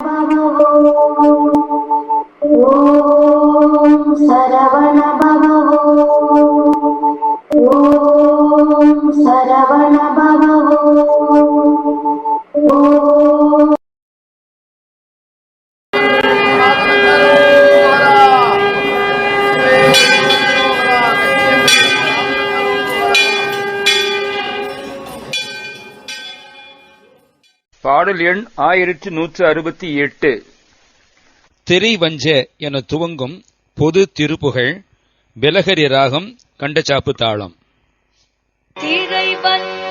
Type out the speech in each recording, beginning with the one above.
ॐ सरवण பாடல் எண் ஆயிரத்தி நூற்று அறுபத்தி எட்டு. திரைவஞ்ச என துவங்கும் பொது திருப்புகழ் விலகரி ராகம் கண்டச்சாப்பு தாளம். திரைவஞ்ச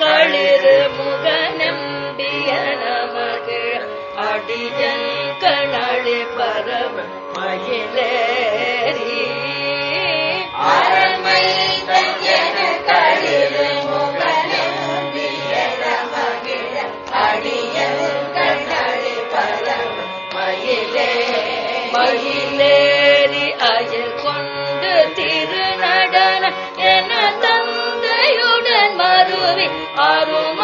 களிறு முக நம்பிய நமக்கு அடிஜன் கணழி பரவ மயிலே அருண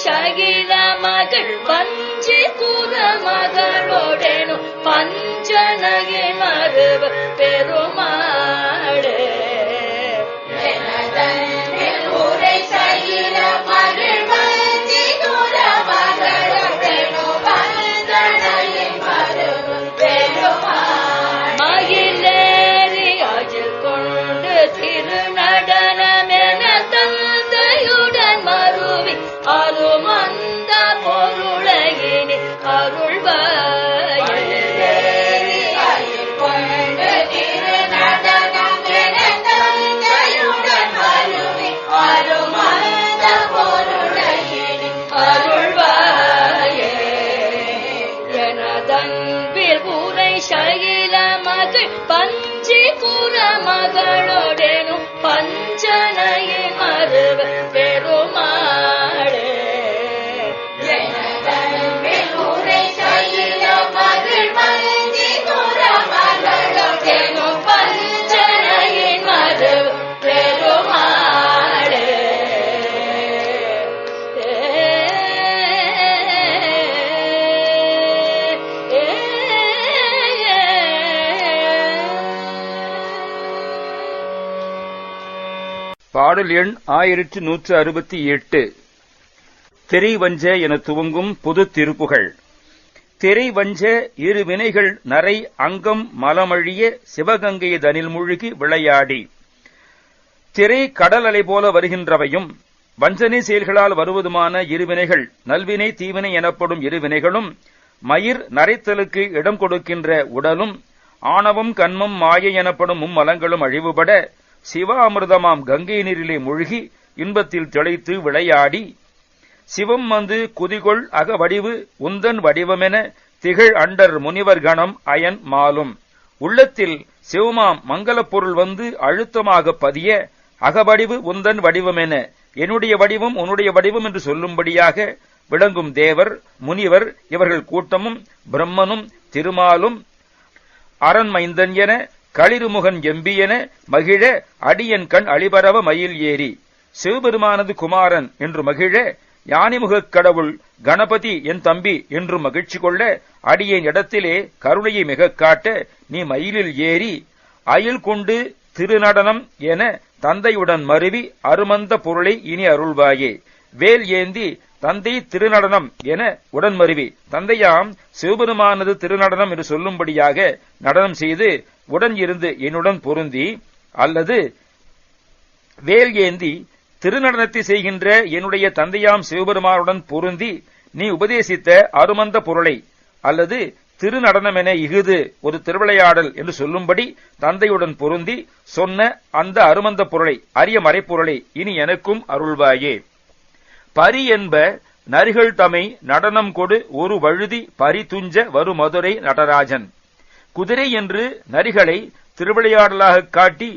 சகில மகள் பஞ்சு குத மகளோடேனும் பஞ்சனகை மறுவ பெருமா पञ्चपुरा म பாடல் எண் ஆயிரத்தி நூற்று அறுபத்தி எட்டு. திரைவஞ்ச என துவங்கும் பொது திருப்புகழ் திரைவஞ்ச இரு வினைகள் நரை அங்கம் மலமழிய சிவகங்கை தனில் முழுகி விளையாடி. திரை கடல் அலை போல வருகின்றவையும் வஞ்சனை செயல்களால் வருவதுமான இருவினைகள் நல்வினை தீவினை எனப்படும் இருவினைகளும் மயிர் நரைத்தலுக்கு இடம் கொடுக்கின்ற உடலும் ஆணவம் கண்மம் மாய எனப்படும் மும்மலங்களும் அழிவுபட சிவ அமிர்தமாம் கங்கை நீரிலே மூழ்கி இன்பத்தில் திளைத்து விளையாடி சிவம் வந்து குதிகொள் அகவடிவு உந்தன் வடிவமென திகழ் அண்டர் முனிவர் கணம் அயன் மாலும். உள்ளத்தில் சிவமாம் மங்களப் பொருள் வந்து அழுத்தமாக பதிய அகவடிவு உந்தன் வடிவமென என்னுடைய வடிவம் உன்னுடைய வடிவம் என்று சொல்லும்படியாக விளங்கும் தேவர் முனிவர் இவர்கள் கூட்டமும் பிரம்மனும் திருமாலும் அரண்மைந்தன் என களிருமுகன் எம்பியென மகிழ அடியன் கண் அழிபரவ மயில் ஏறி சிவபெருமானது குமாரன் என்று மகிழ யானிமுகக் கடவுள் கணபதி என் தம்பி என்று மகிழ்ச்சி கொள்ள அடியேன் இடத்திலே கருணையை மிகக் காட்ட நீ மயிலில் ஏறி அயில் கொண்டு திருநடனம் என தந்தையுடன் மருவி அருமந்த பொருளை இனி அருள்வாயே. வேல் ஏந்தி தந்தை திருநடனம் என உடன் மருவி தந்தையாம் சிவபெருமானது திருநடனம் என்று சொல்லும்படியாக நடனம் செய்து உடன் இருந்து என்னுடன் பொருந்தி அல்லது வேல் ஏந்தி திருநடனத்தை செய்கின்ற என்னுடைய தந்தையாம் சிவபெருமானுடன் பொருந்தி நீ உபதேசித்த அருமந்த பொருளை அல்லது திருநடனம் என இகுது ஒரு திருவிளையாடல் என்று சொல்லும்படி தந்தையுடன் பொருந்தி சொன்ன அந்த அருமந்த பொருளை அரிய மறைப்பொருளை இனி எனக்கும் அருள்வாயே. பரி என்ப நரிகள் தமை நடனம் கொடு ஒரு வழுதி பரி துஞ்ச வரு மதுரை நடராஜன். குதிரை என்று நரிகளை திருவிளையாடலாக காட்டி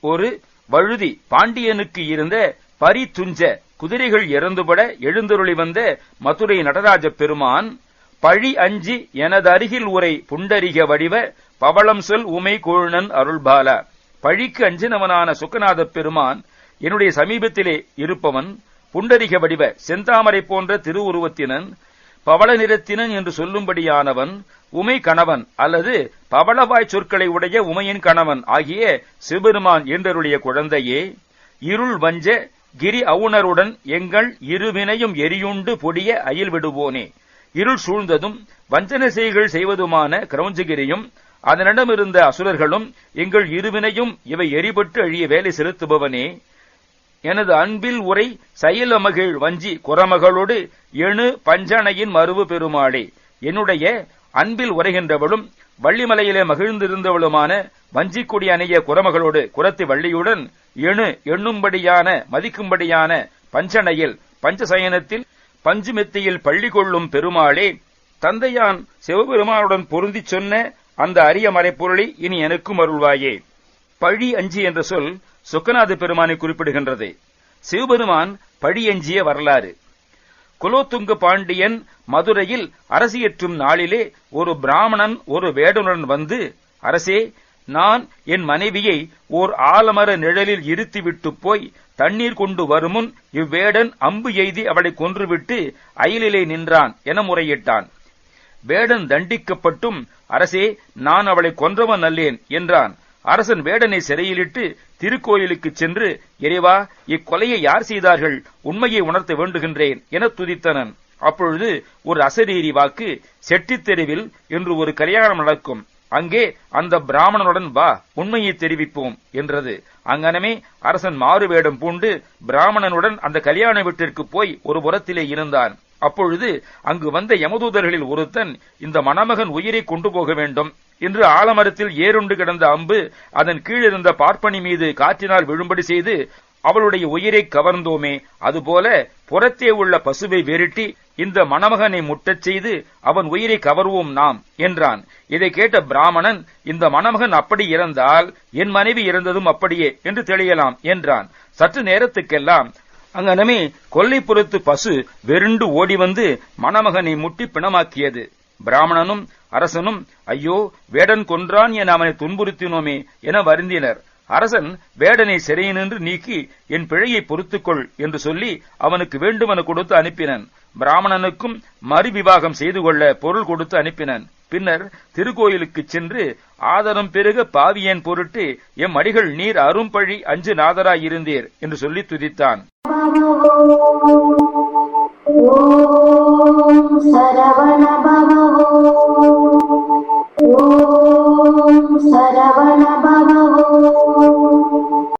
ஒரு வழுதி பாண்டியனுக்கு இருந்த பரி துஞ்ச குதிரைகள் இறந்துபட எழுந்தருளி வந்த மதுரை நடராஜ பெருமான் பழி அஞ்சி எனது அருகில் உரை புண்டரிக வடிவ பவளம் சொல் உமை கோழனன் அருள்பால. பழிக்கு அஞ்சினவனான சுக்கநாத பெருமான் என்னுடைய சமீபத்திலே இருப்பவன் புண்டரிக வடிவ செந்தாமரை போன்ற திருவுருவத்தினன் பவள நிறத்தினன் என்று சொல்லும்படியானவன் உமை கணவன் அல்லது பவளவாய் சொற்களை உடைய உமையின் கணவன் ஆகிய சிவபெருமான் என்றருடைய குழந்தையே இருள் வஞ்ச கிரி அவுணருடன் எங்கள் இருவினையும் எரியுண்டு பொடிய அயில் விடுவோனே. இருள் சூழ்ந்ததும் வஞ்சன செய்கள் செய்வதுமான கிரௌஞ்சகிரியும் அதனிடமிருந்த அசுரர்களும் எங்கள் இருவினையும் இவை எரிபட்டு அழிய வேலை செலுத்துபவனே. எனது அன்பில் உரை சயிலமகிழ் வஞ்சி குரமகளோடு எணு பஞ்சனையின் மருவு பெருமாளே. என்னுடைய அன்பில் உரைகின்றவளும் வள்ளிமலையிலே மகிழ்ந்திருந்தவளுமான வஞ்சிக்குடி அணைய குரமகளோடு குரத்தி வள்ளியுடன் எணு எண்ணும்படியான மதிக்கும்படியான பஞ்சனையில் பஞ்சசயனத்தில் பஞ்சுமெத்தியில் பள்ளி கொள்ளும் பெருமாளே. தந்தையான் சிவபெருமானுடன் பொருந்தி சொன்ன அந்த அரிய மறைப்பொருளை இனி எனக்கும் அருள்வாயே. பழி அஞ்சி என்ற சொல் சொக்கநாத பெருமானை குறிப்பிடுகின்றது. சிவபெருமான் பழியஞ்சிய வரலாறு. குலோத்துங்க பாண்டியன் மதுரையில் அரசியற்றும் நாளிலே ஒரு பிராமணன் ஒரு வேடனுடன் வந்து அரசே நான் என் மனைவியை ஓர் ஆலமர நிழலில் இருத்திவிட்டு போய் தண்ணீர் கொண்டு வருமுன் இவ்வேடன் அம்பு எய்தி அவளை கொன்றுவிட்டு அயலிலே நின்றான் என முறையிட்டான். வேடன் தண்டிக்கப்பட்டும் அரசே நான் அவளை கொன்றவன் அல்லேன் என்றான். அரசன் வேடனை சிறையிலிட்டு திருக்கோயிலுக்குச் சென்று இறைவா இக்கொலையை யார் செய்தார்கள்? உண்மையை உணர்த்த வேண்டுகின்றேன் என துதித்தனன். அப்பொழுது ஒரு அசரீரி வாக்கு செட்டித்தெருவில் என்று ஒரு கல்யாணம் நடக்கும். அங்கே அந்த பிராமணனுடன் வா உண்மையை தெரிவிப்போம் என்றது. அங்கனமே அரசன் மாறு வேடம் பூண்டு பிராமணனுடன் அந்த கல்யாண வீட்டிற்கு போய் ஒரு புறத்திலே இருந்தான். அப்பொழுது அங்கு வந்த யமதூதர்களில் ஒருத்தன் இந்த மணமகன் உயிரை கொண்டு போக வேண்டும். என்று ஆலமரத்தில் ஏறுண்டு கிடந்த அம்பு அதன் கீழிருந்த பார்ப்பனி மீது காற்றினால் விழும்படி செய்து அவளுடைய உயிரை கவர்ந்தோமே. அதுபோல புறத்தே உள்ள பசுவை விரட்டி இந்த மணமகனை முட்டச் செய்து அவன் உயிரை கவர்வோம் நாம் என்றான். இதை கேட்ட பிராமணன் இந்த மணமகன் அப்படி இறந்தால் என் மனைவி இறந்ததும் அப்படியே என்று தெளியலாம் என்றான். சற்று நேரத்துக்கெல்லாம் அங்கனமே கொல்லைப்புறத்து பசு வெருண்டு ஓடி வந்து மணமகனை முட்டி பிணமாக்கியது. பிராமணனும் அரசனும் ஐயோ வேடன் கொன்றான் என அவனை துன்புறுத்தினோமே என வருந்தினர். அரசன் வேடனை சிறையினின்று நீக்கி என் பிழையை பொறுத்துக்கொள் என்று சொல்லி அவனுக்கு வேண்டுமென கொடுத்து அனுப்பினன். பிராமணனுக்கும் மறுவிவாகம் செய்து கொள்ள பொருள் கொடுத்து அனுப்பினன். பின்னர் திருக்கோயிலுக்கு சென்று ஆதரம் பெருக பாவியன் பொருட்டு எம் அடிகள் நீர் அரும்பழி அஞ்சு நாதராயிருந்தீர் என்று சொல்லி துதித்தான். సరవణ భవ. ఓం సరవణ